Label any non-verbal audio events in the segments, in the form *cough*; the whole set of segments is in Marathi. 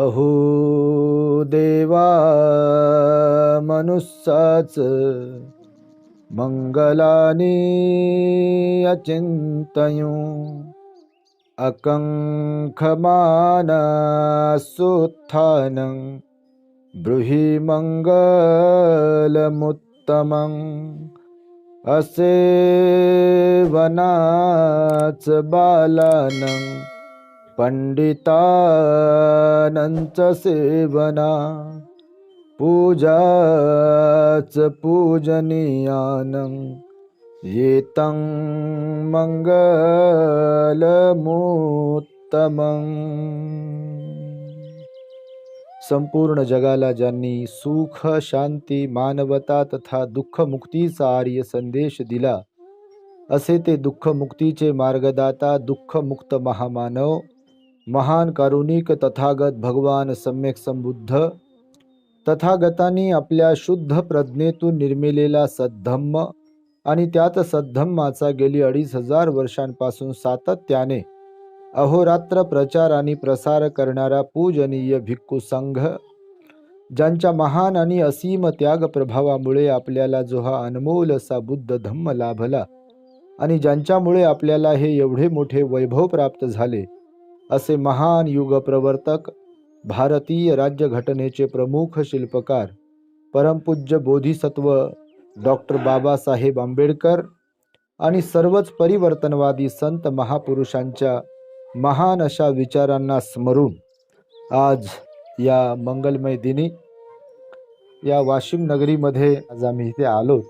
बहुदेवा मनुष्याच मंगलानी अचिंतयू अकंखमानसुत्थानं ब्रूहि मङ्गलमुत्तमम् असे वनाच बालानं पंडितानंच सेवना पूजाच पूजनीयानं. येतं मंगलमुत्तमं. संपूर्ण जगाला ज्यांनी सुख शांती मानवता तथा दुःखमुक्तीचा आर्य संदेश दिला असे ते दुःखमुक्तीचे मार्गदाता दुःखमुक्त महामानव महान कारुणिक तथागत भगवान सम्यक संबुद्ध तथागतांनी आपल्या शुद्ध प्रज्ञेतून निर्मिलेला सद्धम्म आणि त्यात सद्धम्माचा गेली अडीच हजार वर्षांपासून सातत्याने अहोरात्र प्रचार आणि प्रसार करणारा पूजनीय भिक्खू संघ ज्यांच्या महान आणि असीम त्याग प्रभावामुळे आपल्याला जो हा अनमोल असा बुद्ध धम्म लाभला आणि ज्यांच्यामुळे आपल्याला हे एवढे मोठे वैभव प्राप्त झाले असे महान युग प्रवर्तक भारतीय राज्यघटनेचे प्रमुख शिल्पकार परमपूज्य बोधिसत्व डॉक्टर बाबासाहेब आंबेडकर आणि सर्वच परिवर्तनवादी संत महापुरुषांच्या महान अशा विचारांना स्मरून आज या मंगलमय दिनी या वाशिम नगरीमध्ये आज आम्ही इथे आलो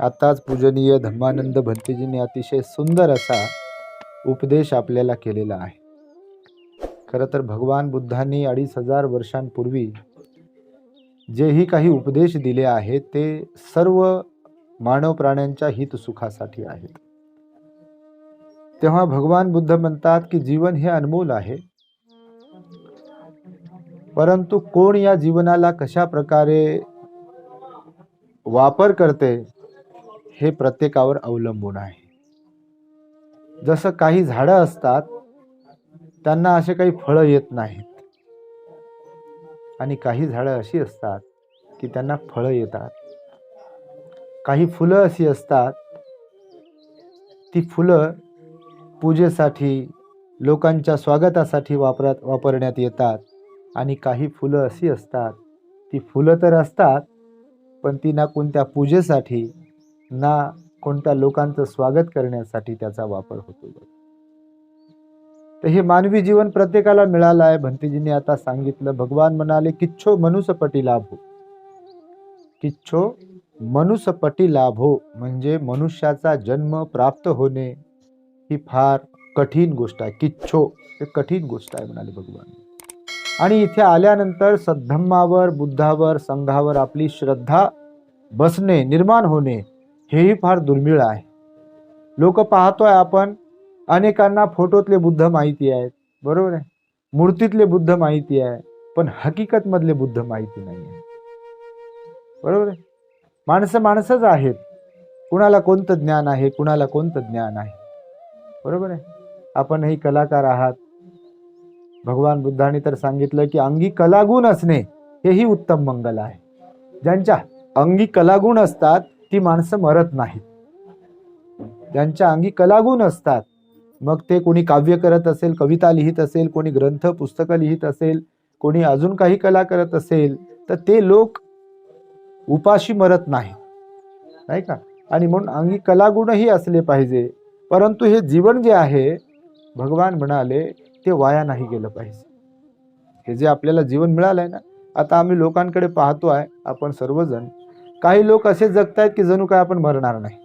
आताच पूजनीय धम्मानंद भंतेजींनी अतिशय सुंदर असा उपदेश आपल्याला केलेला आहे. खरं तर भगवान बुद्धांनी अडीच हजार वर्षांपूर्वी जेही काही उपदेश दिले आहेत ते सर्व मानव प्राण्यांच्या हित सुखासाठी आहेत. तेव्हा भगवान बुद्ध म्हणतात की जीवन हे अनमोल आहे. परंतु कोण या जीवनाला कशा प्रकारे वापर करते हे प्रत्येकावर अवलंबून आहे. जसं काही झाडं असतात त्यांना असे काही फळं येत नाहीत. आणि काही झाडं अशी असतात की त्यांना फळं येतात. काही फुलं अशी असतात ती फुलं पूजेसाठी लोकांच्या स्वागतासाठी वापरात वापरण्यात येतात. आणि काही फुलं अशी असतात ती फुलं तर असतात पण ती ना कोणत्या पूजेसाठी ना कोणत्या लोकांचं स्वागत करण्यासाठी त्याचा वापर होतो तर हे मानवी जीवन प्रत्येकाला मिळालं आहे. भंतीजींनी आता सांगितलं भगवान म्हणाले किच्छो मनुसपटी लाभो. किच्छो मनुसपटी लाभो. म्हणजे मनुष्याचा जन्म प्राप्त होणे ही फार कठीण गोष्ट आहे. किच्छो हे कठीण गोष्ट आहे म्हणाले भगवान. आणि इथे आल्यानंतर सद्धम्मावर बुद्धावर संघावर आपली श्रद्धा बसणे निर्माण होणे हेही फार दुर्मिळ आहे. लोक पाहतोय आपण अनेकांना फोटोतले बुद्ध माहिती आहेत बरोबर आहे? मूर्तीतले बुद्ध माहिती आहे पण हकीकत मधले बुद्ध माहिती नाही आहे. बरोबर आहे? माणसं माणसंच आहेत. कुणाला कोणतं ज्ञान आहे कुणाला कोणतं ज्ञान आहे? बरोबर आहे? आपणही कलाकार आहात. भगवान बुद्धाने तर सांगितलं की अंगी कलागुण असणे हेही उत्तम मंगल आहे. ज्यांच्या अंगी कलागुण असतात ती माणसं मरत नाहीत. ज्यांच्या अंगी कलागुण असतात मग ते कोणी काव्य करत असेल कविता लिहित असेल कोणी ग्रंथ पुस्तकं लिहित असेल कोणी अजून काही कला करत असेल तर ते लोक उपाशी मरत नाहीत. नाही का? आणि म्हणून अंगी कलागुणही असले पाहिजे. परंतु हे जीवन जे आहे भगवान म्हणाले ते वाया नाही गेलं पाहिजे. हे जे आपल्याला जीवन मिळालंय ना आता आम्ही लोकांकडे पाहतो आहे आपण सर्वजण. काही लोक असे जगतायत की जणू काय आपण मरणार नाही.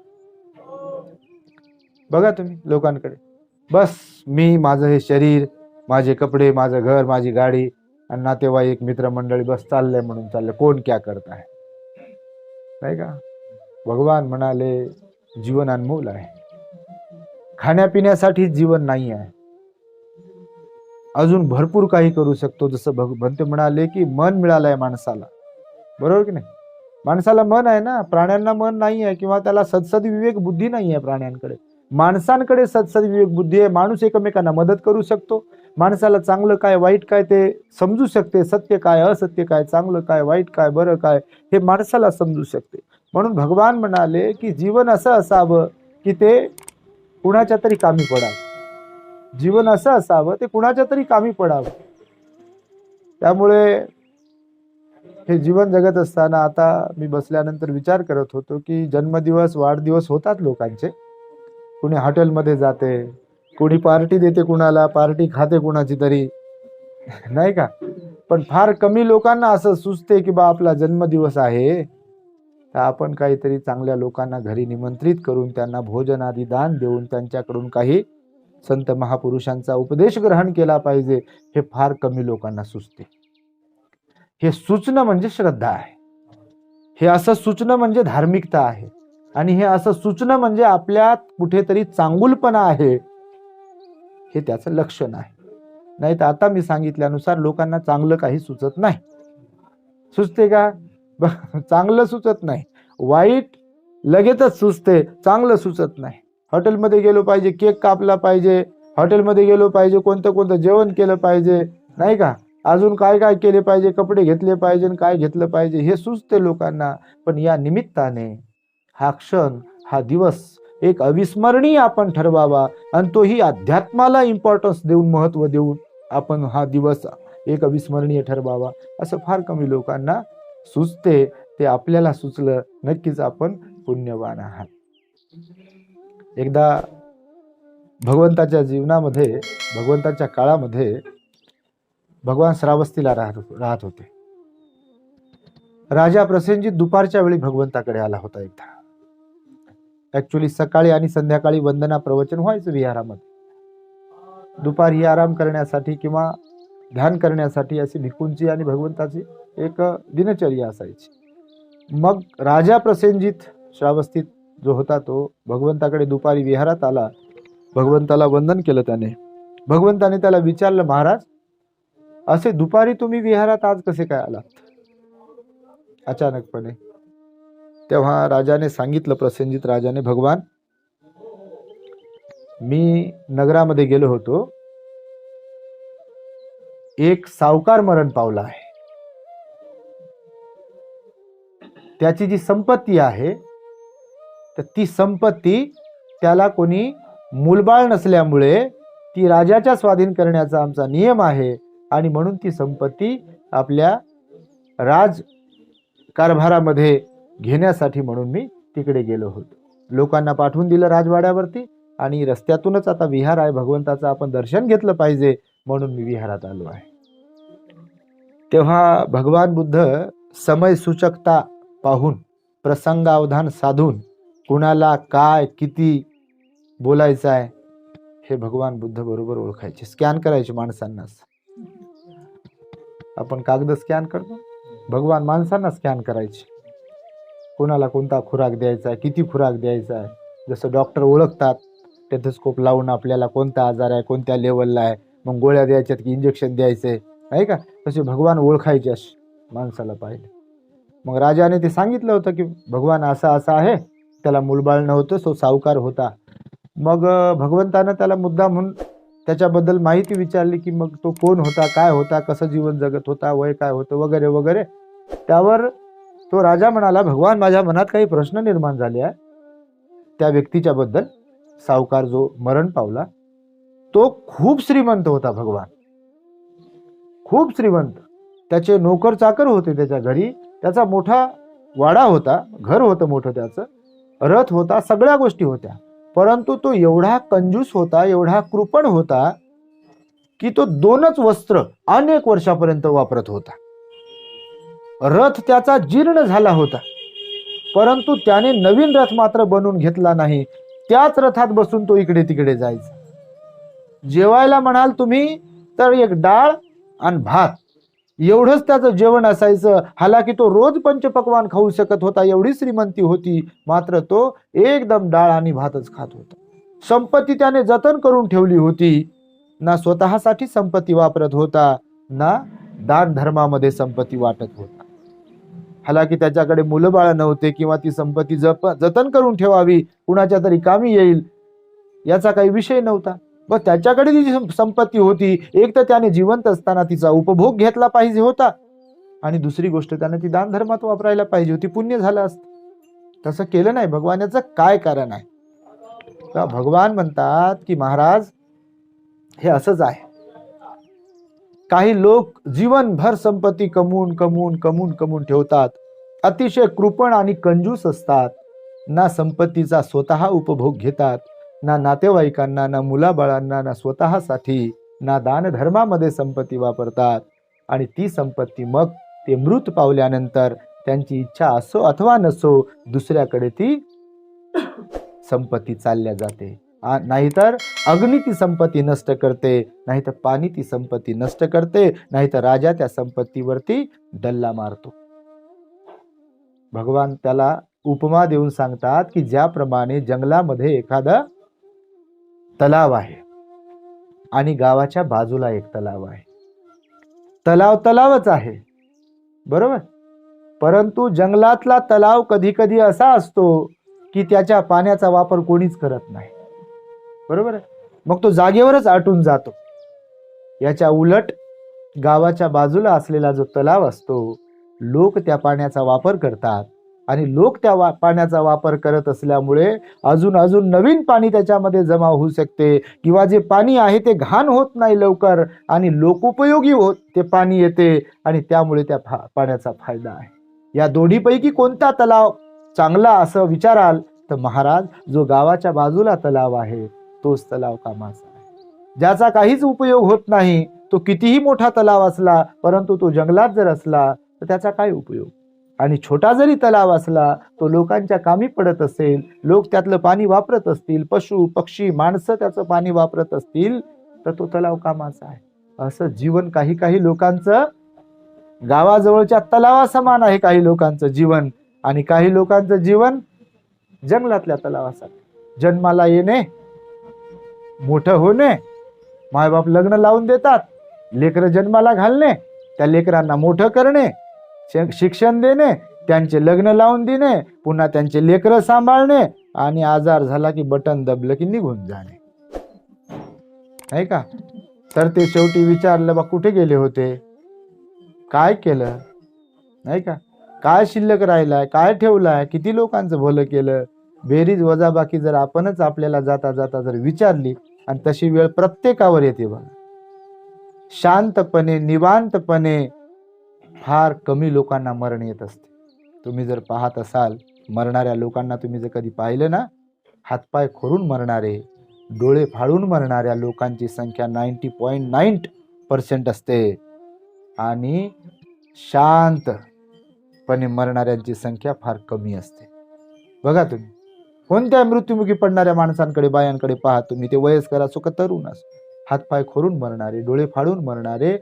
बघा तुम्ही लोकांकडे. बस मी माझं हे शरीर माझे कपडे माझं घर माझी गाडी आणि नातेवाईक मित्रमंडळी बस चाललंय म्हणून चाललंय. कोण क्या करत आहे? नाही का? भगवान म्हणाले जीवन अनमोल आहे. खाण्यापिण्यासाठी जीवन नाही आहे. अजून भरपूर काही करू शकतो जसं भग भंते म्हणाले की मन मिळालंय माणसाला. बरोबर की नाही? माणसाला मन आहे ना? प्राण्यांना मन नाही आहे किंवा त्याला सदसद विवेक बुद्धी नाही आहे प्राण्यांकडे. माणसांकडे सत्सदविवेक बुद्धी आहे. माणूस एकमेकांना मदत करू शकतो. माणसाला चांगलं काय वाईट काय ते समजू शकते. सत्य काय असत्य काय चांगलं काय वाईट काय बरं काय हे माणसाला समजू शकते. म्हणून भगवान म्हणाले की जीवन असं असावं की ते कुणाच्या तरी कामी पडावं. जीवन असं असावं ते कुणाच्या तरी कामी पडावं. त्यामुळे हे जीवन जगत असताना आता मी बसल्यानंतर विचार करत होतो की जन्मदिवस वाढदिवस होतात लोकांचे. कुणी हॉटेलमध्ये जाते कुणी पार्टी देते कुणाला पार्टी खाते कुणाची तरी. नाही का? पण फार कमी लोकांना असं सुचते की बा आपला जन्मदिवस आहे. तर आपण काहीतरी चांगल्या लोकांना घरी निमंत्रित करून त्यांना भोजन आदी दान देऊन त्यांच्याकडून काही संत महापुरुषांचा उपदेश ग्रहण केला पाहिजे हे फार कमी लोकांना सुचते. हे सुचणं म्हणजे श्रद्धा आहे. हे असं सुचणं म्हणजे धार्मिकता आहे. आणि हे असं सुचणं म्हणजे आपल्यात कुठेतरी चांगुलपणा आहे हे त्याचं लक्षण आहे. नाही तर आता मी सांगितल्यानुसार लोकांना चांगलं काही सुचत नाही. सुचते का? चांगलं सुचत नाही. वाईट लगेचच सुचते चांगलं सुचत नाही. हॉटेलमध्ये गेलो पाहिजे केक कापला पाहिजे हॉटेलमध्ये गेलो पाहिजे कोणतं कोणतं जेवण केलं पाहिजे नाही का? अजून काय काय केले पाहिजे कपडे घेतले पाहिजे आणि काय घेतलं पाहिजे हे सुचते लोकांना. पण या निमित्ताने हा क्षण हा दिवस एक अविस्मरणीय आपण ठरवावा आणि तोही अध्यात्माला इम्पॉर्टन्स देऊन महत्त्व देऊन आपण हा दिवस एक अविस्मरणीय ठरवावा. असं फार कमी लोकांना सुचते ते आपल्याला सुचलं नक्कीच आपण पुण्यवान आहात. एकदा भगवंताच्या जीवनामध्ये भगवंताच्या काळामध्ये भगवान श्रावस्तीला राहत राहत होते. राजा प्रसेनजी दुपारच्या वेळी भगवंताकडे आला होता एकदा. ऍक्च्युली सकाळी आणि संध्याकाळी वंदना प्रवचन व्हायचं विहारामध्ये. दुपारी आराम करण्यासाठी किंवा ध्यान करण्यासाठी अशी भिकूंची आणि भगवंताची एक दिनचर्या असायची. मग राजा प्रसेनजीत श्रावस्तीत जो होता तो भगवंताकडे दुपारी विहारात आला. भगवंताला वंदन केलं त्याने. भगवंताने त्याला विचारलं महाराज असे दुपारी तुम्ही विहारात आज कसे काय आलात? अचानकपणे तेव्हा राजाने सांगितलं प्रसंजित राजाने भगवान मी नगरामध्ये गेलो होतो. एक सावकार मरण पावला आहे. त्याची जी संपत्ती आहे तर ती संपत्ती त्याला कोणी मूलबाळ नसल्यामुळे ती राजाच्या स्वाधीन करण्याचा आमचा नियम आहे आणि म्हणून ती संपत्ती आपल्या राज कारभारामध्ये घेण्यासाठी म्हणून मी तिकडे गेलो होतो. लोकांना पाठवून दिलं राजवाड्यावरती आणि रस्त्यातूनच आता विहार आहे. भगवंताचं आपण दर्शन घेतलं पाहिजे म्हणून मी विहारात आलो आहे. तेव्हा भगवान बुद्ध समय सूचकता पाहून प्रसंगावधान साधून कुणाला काय किती बोलायचं आहे हे भगवान बुद्ध बरोबर ओळखायचे. स्कॅन करायचे माणसांनाच. आपण कागद स्कॅन करतो. भगवान माणसांना स्कॅन करायचे. कोणाला कोणता खुराक द्यायचा आहे किती खुराक द्यायचा आहे? जसं डॉक्टर ओळखतात टेथोस्कोप लावून आपल्याला कोणता आजार आहे कोणत्या लेवलला आहे मग गोळ्या द्यायच्यात की इंजेक्शन द्यायचे आहे का? तसे भगवान ओळखायचे अश माणसाला पाहिजे मग राजाने ते सांगितलं होतं की भगवान असा असा आहे त्याला मुलबाळ नव्हतं सो सावकार होता. मग भगवंतानं त्याला मुद्दा म्हणून त्याच्याबद्दल माहिती विचारली की मग तो कोण होता काय होता कसं जीवन जगत होता वय काय होतं वगैरे वगैरे? त्यावर तो राजा म्हणाला भगवान माझ्या मनात काही प्रश्न निर्माण झाले आहे त्या व्यक्तीच्या बद्दल सावकार जो मरण पावला तो खूप श्रीमंत होता भगवान. खूप श्रीमंत. त्याचे नोकर चाकर होते त्याच्या घरी. त्याचा मोठा वाडा होता घर होतं मोठं त्याचं. रथ होता सगळ्या गोष्टी होत्या. परंतु तो एवढा कंजूस होता एवढा कृपण होता की तो दोनच वस्त्र अनेक वर्षापर्यंत वापरत होता. रथ त्याचा जीर्ण झाला होता. परंतु त्याने नवीन रथ मात्र बनवून घेतला नाही. त्याच रथात बसून तो इकडे तिकडे जायचा. जेवायला म्हणाल तुम्ही तर एक डाळ आणि भात. एवढंच त्याचं जेवण असायचं. हालाकी तो रोज पंचपक्वान खाऊ शकत होता एवढी श्रीमंती होती. मात्र तो एकदम डाळ आणि भातच खात होता. संपत्ती त्याने जतन करून ठेवली होती. ना स्वतःसाठी संपत्ती वापरत होता ना दान धर्मामध्ये संपत्ती वाटत होती. हालाकी त्याच्याकडे मुलंबाळं नव्हते किंवा ती संपत्ती जप जतन करून ठेवावी कुणाच्या तरी कामी येईल याचा काही विषय नव्हता. व त्याच्याकडे जी सं- संपत्ती होती एक तर त्याने जिवंत असताना तिचा उपभोग घेतला पाहिजे होता आणि दुसरी गोष्ट त्याने ती दानधर्मात वापरायला पाहिजे होती पुण्य झालं असतं. तसं केलं नाही भगवान याचं काय कारण आहे? का भगवान म्हणतात की महाराज हे असंच आहे. काही लोक जीवनभर संपत्ती कमवून कमवून कमवून कमवून ठेवतात. अतिशय कृपण आणि कंजूस असतात. ना संपत्तीचा स्वतः उपभोग घेतात ना नातेवाईकांना ना मुलाबाळांना ना स्वतःसाठी ना दानधर्मामध्ये संपत्ती वापरतात. आणि ती संपत्ती मग ते मृत पावल्यानंतर त्यांची इच्छा असो अथवा नसो दुसऱ्याकडे ती संपत्ती चालल्या जाते. नाहीतर अग्नी ती संपत्ती नष्ट करते नाहीतर पाणी ती संपत्ती नष्ट करते नाहीतर राजा त्या संपत्तीवरती डल्ला मारतो. भगवान त्याला उपमा देऊन सांगतात की ज्याप्रमाणे जंगलामध्ये एखादा तलाव आहे आणि गावाच्या बाजूला एक तलाव आहे. तलाव तलावच आहे. बरोबर? परंतु जंगलातला तलाव कधी कधी असा असतो की त्याच्या पाण्याचा वापर कोणीच करत नाही. बरोबर आहे? मग तो जागेवरच आटून जातो. याच्या उलट गावाच्या बाजूला असलेला जो तलाव असतो लोक त्या पाण्याचा वापर करतात आणि लोक त्या वा पाण्याचा वापर करत असल्यामुळे अजून अजून नवीन पाणी त्याच्यामध्ये जमा होऊ शकते किंवा जे पाणी आहे ते घाण होत नाही लवकर आणि लोकोपयोगी होत ते पाणी येते आणि त्यामुळे त्या फा पाण्याचा फायदा आहे. या दोन्हीपैकी कोणता तलाव चांगला असं विचाराल तर महाराज जो गावाच्या बाजूला तलाव आहे तोच तलाव कामाचा आहे. ज्याचा काहीच उपयोग होत नाही तो कितीही मोठा तलाव असला परंतु तो जंगलात जर असला तर त्याचा काय उपयोग? आणि छोटा जरी तलाव असला तो लोकांच्या कामी पडत असेल लोक त्यातलं पाणी वापरत असतील पशु पक्षी माणसं त्याचं पाणी वापरत असतील तर तो तलाव कामाचा आहे. असं जीवन काही काही लोकांचं गावाजवळच्या तलावासमान आहे काही लोकांचं जीवन. आणि काही लोकांचं जीवन जंगलातल्या तलावासारखं. जन्माला येणे मोठं होणे मायबाप लग्न लावून देतात लेकरं जन्माला घालणे त्या लेकरांना मोठं करणे शिक्षण देणे त्यांचे लग्न लावून देणे पुन्हा त्यांचे लेकरं सांभाळणे आणि आजार झाला की बटन दबलं की निघून जाणे. नाही का? तर ते शेवटी विचारलं बा कुठे गेले होते? काय केलं? नाही का? काय शिल्लक राहिलाय? काय ठेवलाय? किती लोकांचं भलं केलं? बेरीज वजाबाकी जर आपणच आपल्याला जाता जाता जर विचारली आणि तशी वेळ प्रत्येकावर येते बघा. शांतपणे निवांतपणे फार कमी लोकांना मरण येत असते. तुम्ही जर पाहत असाल मरणाऱ्या लोकांना तुम्ही जर कधी पाहिलं ना हातपाय खोरून मरणारे डोळे फाळून मरणाऱ्या लोकांची संख्या नाईन्टी पॉईंट नाईन पर्सेंट असते. आणि शांतपणे मरणाऱ्यांची संख्या फार कमी असते. बघा तुम्ही. कोणत्या मृत्युमुखी पडणाऱ्या माणसांकडे बायांकडे पहा तुम्ही. ते वयस्कर असो का तरुण असो. हातपाय खोरून मरणारे डोळे फाडून मरणारे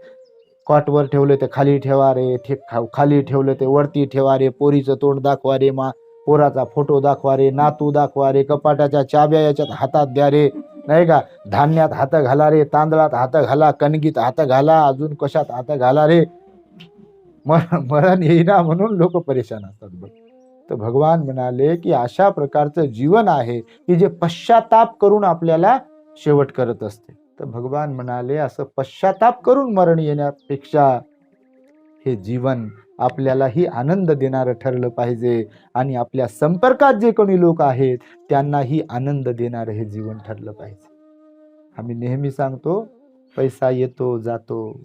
कॉटवर ठेवले ते खाली ठेवा रे ठे खा- खाली ठेवले ते वरती ठेवा रे पोरीचं तोंड दाखवा रे मा पोराचा फोटो दाखवा रे नातू दाखवा रे कपाटाच्या चाब्या याच्यात हातात द्या रे नाही का? धान्यात हात घाला रे तांदळात हात घाला कणगीत हात घाला अजून कशात हात घाला रे मरण येईना म्हणून लोक परेशान असतात बघ. तर भगवान म्हणाले की अशा प्रकारचं जीवन आहे की जे पश्चाताप करून आपल्याला शेवट करत असते. तर भगवान म्हणाले असं पश्चाताप करून मरण येण्यापेक्षा हे जीवन आपल्यालाही आनंद देणारं ठरलं पाहिजे आणि आपल्या संपर्कात जे कोणी लोक आहेत त्यांनाही आनंद देणारं हे जीवन ठरलं पाहिजे. आम्ही नेहमी सांगतो पैसा येतो जातो.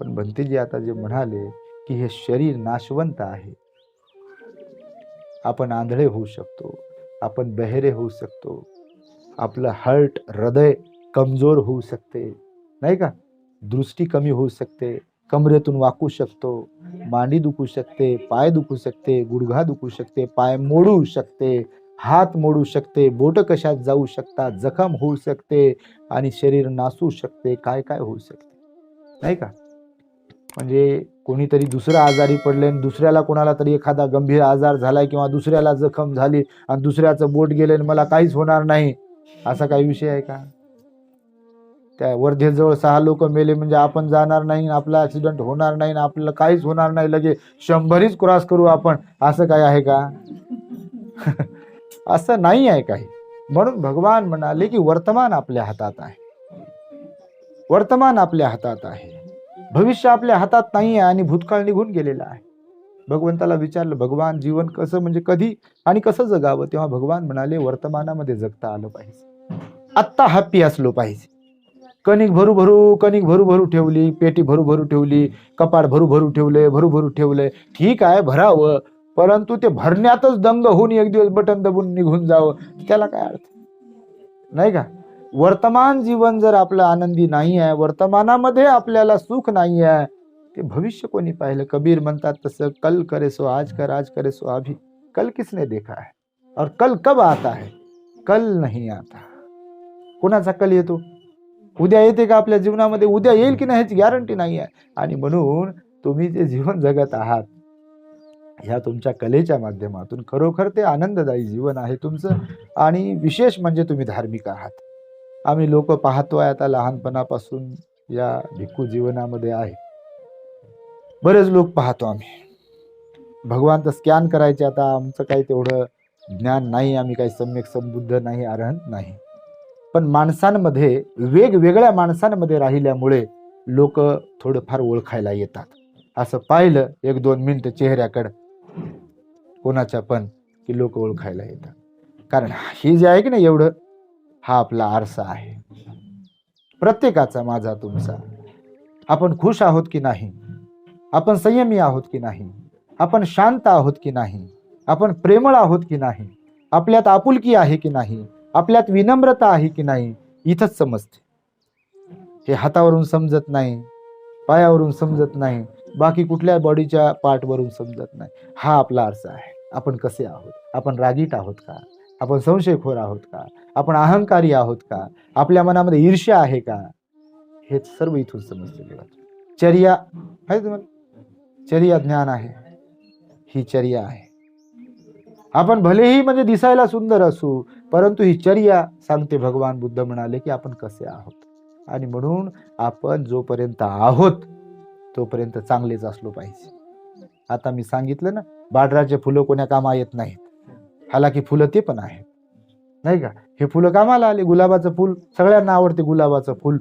पण भंतीजी आता जे म्हणाले की हे शरीर नाशवंत आहे. आपण आंधळे होऊ शकतो आपण बहेरे होऊ शकतो आपलं हर्ट हृदय कमजोर होऊ शकते नाही का? दृष्टी कमी होऊ शकते कमरेतून वाकू शकतो मांडी दुखू शकते पाय दुखू शकते गुडघा दुखू शकते पाय मोडू शकते हात मोडू शकते बोट कशात जाऊ शकतात जखम होऊ शकते आणि शरीर नासू शकते काय काय होऊ शकते नाही का? म्हणजे कोणीतरी दुसरं आजारी पडले आणि दुसऱ्याला कोणाला तरी एखादा गंभीर आजार झाला किंवा दुसऱ्याला जखम झाली आणि दुसऱ्याचं बोट गेले आणि मला काहीच होणार नाही असा काही विषय आहे का? त्या वर्धेजवळ सहा लोक मेले म्हणजे आपण जाणार नाही आपला ऍक्सिडेंट होणार नाही आणि आपल्याला काहीच होणार नाही लगे शंभरीच क्रॉस करू आपण असं काय आहे का? *laughs* असं नाही आहे काही. म्हणून भगवान म्हणाले की वर्तमान आपल्या हातात आहे. वर्तमान आपल्या हातात आहे. भविष्य आपल्या हातात नाही आहे आणि भूतकाळ निघून गेलेला आहे. भगवंताला विचारलं भगवान जीवन कसं म्हणजे कधी आणि कसं जगावं? तेव्हा भगवान म्हणाले वर्तमानामध्ये जगता आलं पाहिजे. आत्ता हॅप्पी असलो पाहिजे. कणिक भरू भरू कणिक भरू भरू ठेवली पेटी भरू भरू ठेवली कपाड भरू भरू ठेवले भरू भरू ठेवले ठीक आहे भरावं परंतु ते भरण्यातच दंग होऊन एक दिवस बटन दबून निघून जावं. त्याला काय अर्थ? नाही का? वर्तमान जीवन जर आपलं आनंदी नाही आहे वर्तमानामध्ये आपल्याला सुख नाही आहे ते भविष्य कोणी पाहिलं? कबीर म्हणतात तसं कल करे सो आज कर आज करे सो अभी. कल किसने देखा है? और कल कब आता है? कल नहीं आता. कोणाचा कल येतो? उद्या येते का आपल्या जीवनामध्ये? उद्या येईल की नाही ह्याची गॅरंटी नाही आहे. आणि म्हणून तुम्ही जे जीवन जगत आहात ह्या तुमच्या कलेच्या माध्यमातून खरोखर ते आनंददायी जीवन आहे तुमचं. आणि विशेष म्हणजे तुम्ही धार्मिक आहात. आम्ही लोक पाहतो आहे आता लहानपणापासून या भिक्खू जीवनामध्ये आहे. बरेच लोक पाहतो आम्ही. भगवान तर स्कॅन करायचे आता आमचं काही तेवढं ज्ञान नाही आम्ही काही सम्यक समबुद्ध नाही अरहंत नाही. पण माणसांमध्ये वेगवेगळ्या माणसांमध्ये राहिल्यामुळे लोक थोडंफार ओळखायला येतात. असं पाहिलं एक दोन मिनटं चेहऱ्याकडं. कोणाच्या पण की लोक ओळखायला येतात. कारण हे जे आहे की नाही एवढं हा आपला आरसा आहे. प्रत्येकाचा माझा तुमचा. आपण खुश आहोत की नाही? आपण संयमी आहोत की नाही? आपण शांत आहोत की नाही? आपण प्रेमळ आहोत की नाही? आपल्यात आपुलकी आहे की नाही? आपल्यात विनम्रता आहे की नाही? इथंच समजते. हे हातावरून समजत नाही पायावरून समजत नाही बाकी कुठल्या बॉडीच्या पार्टवरून समजत नाही. हा आपला आरसा आहे. आपण कसे आहोत? आपण रागीट आहोत का? आपण संशयखोर आहोत का? आपण अहंकारी आहोत का? आपल्या मनामध्ये ईर्ष्या आहे का? हे सर्व इथून समजते चर्या आहे तुम्हाला? चर्या ज्ञान आहे. ही चर्या आहे. आपण भलेही म्हणजे दिसायला सुंदर असू परंतु ही चर्या सांगते भगवान बुद्ध म्हणाले की आपण कसे आहोत? आणि म्हणून आपण जोपर्यंत आहोत तोपर्यंत चांगलेच असलो पाहिजे. आता मी सांगितलं ना बाडराचे फुलं कोण्या कामा येत नाहीत. हालाकी फुलं ते पण आहेत. नाही का? हे फुलं कामाला आले. गुलाबाचं फुल सगळ्यांना आवडते गुलाबाचं फुल.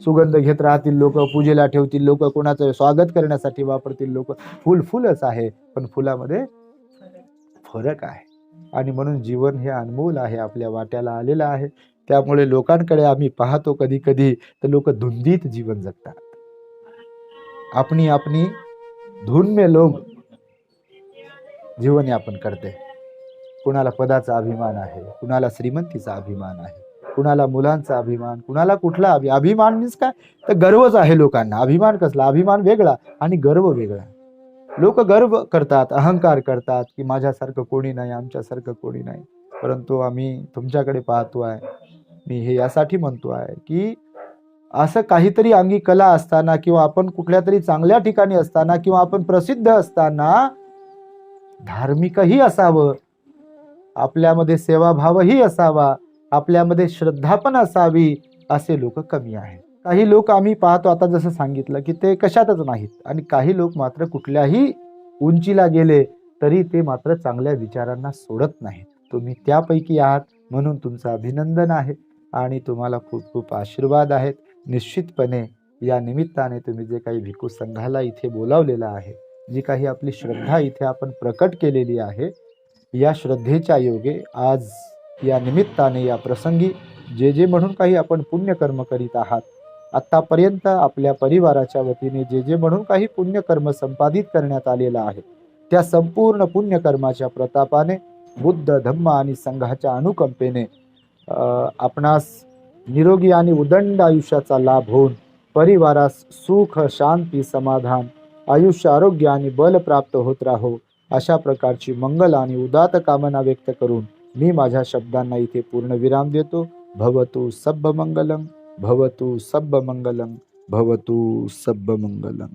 सुगंध घेत राहतील लोक पूजेला ठेवतील लोक कोणाचं स्वागत करण्यासाठी वापरतील लोक. फुल फुलच आहे पण फुलामध्ये फरक आहे. आणि म्हणून जीवन हे अनमोल आहे आपल्या वाट्याला आलेलं आहे. त्यामुळे लोकांकडे आम्ही पाहतो कधी कधी तर लोक धुंदीत जीवन जगतात. अपनी अपनी धुन में लोग जीवन यापन करते. कुणाला पदाचा अभिमान आहे कुणाला श्रीमंतीचा अभिमान आहे कुणाला मुलांचा अभिमान कुणाला कुठला अभि अभिमान मीन्स काय? तर गर्वच आहे लोकांना. अभिमान कसला? अभिमान वेगळा आणि गर्व वेगळा. लोक गर्व करतात अहंकार करतात की माझ्यासारखं कोणी नाही आमच्यासारखं कोणी नाही. परंतु आम्ही तुमच्याकडे पाहतो आहे मी हे यासाठी म्हणतो आहे की असं काहीतरी अंगी कला असताना किंवा आपण कुठल्या तरी चांगल्या ठिकाणी असताना किंवा आपण प्रसिद्ध असताना धार्मिकही असावं. आपल्यामध्ये सेवाभावही असावा आपल्यामध्ये श्रद्धा पण असावी असे लोक कमी आहेत. काही लोक आम्ही पाहतो आता जसं सांगितलं की ते कशातच नाहीत आणि काही लोक मात्र कुठल्याही उंचीला गेले तरी ते मात्र चांगल्या विचारांना सोडत नाहीत. तुम्ही त्यापैकी आहात म्हणून तुमचं अभिनंदन आहे आणि तुम्हाला खूप खूप आशीर्वाद आहेत. निश्चितपणे या निमित्ताने तुम्ही जे काही भिक्खू संघाला इथे बोलावलेलं आहे जी काही आपली श्रद्धा इथे आपण प्रकट केलेली आहे या श्रद्धेच्या योगे आज या निमित्ताने या प्रसंगी जे जे म्हणून काही आपण पुण्यकर्म करीत आहात आत्तापर्यंत आपल्या परिवाराच्या वतीने जे जे म्हणून काही पुण्यकर्म संपादित करण्यात आलेलं आहे त्या संपूर्ण पुण्यकर्माच्या प्रतापाने बुद्ध धम्म आणि संघाच्या अनुकंपेने आपणास निरोगी आणि उदंड आयुष्याचा लाभ होऊन परिवारास सुख शांती समाधान आयुष्य आरोग्य आणि बल प्राप्त होत राहो. अशा प्रकारची मंगल आणि उदात कामना व्यक्त करून मी माझ्या शब्दांना इथे पूर्ण विराम देतो. भवतु सब्ब मंगलम भवतु सब्ब मंगलम भवतु सब्ब मंगलम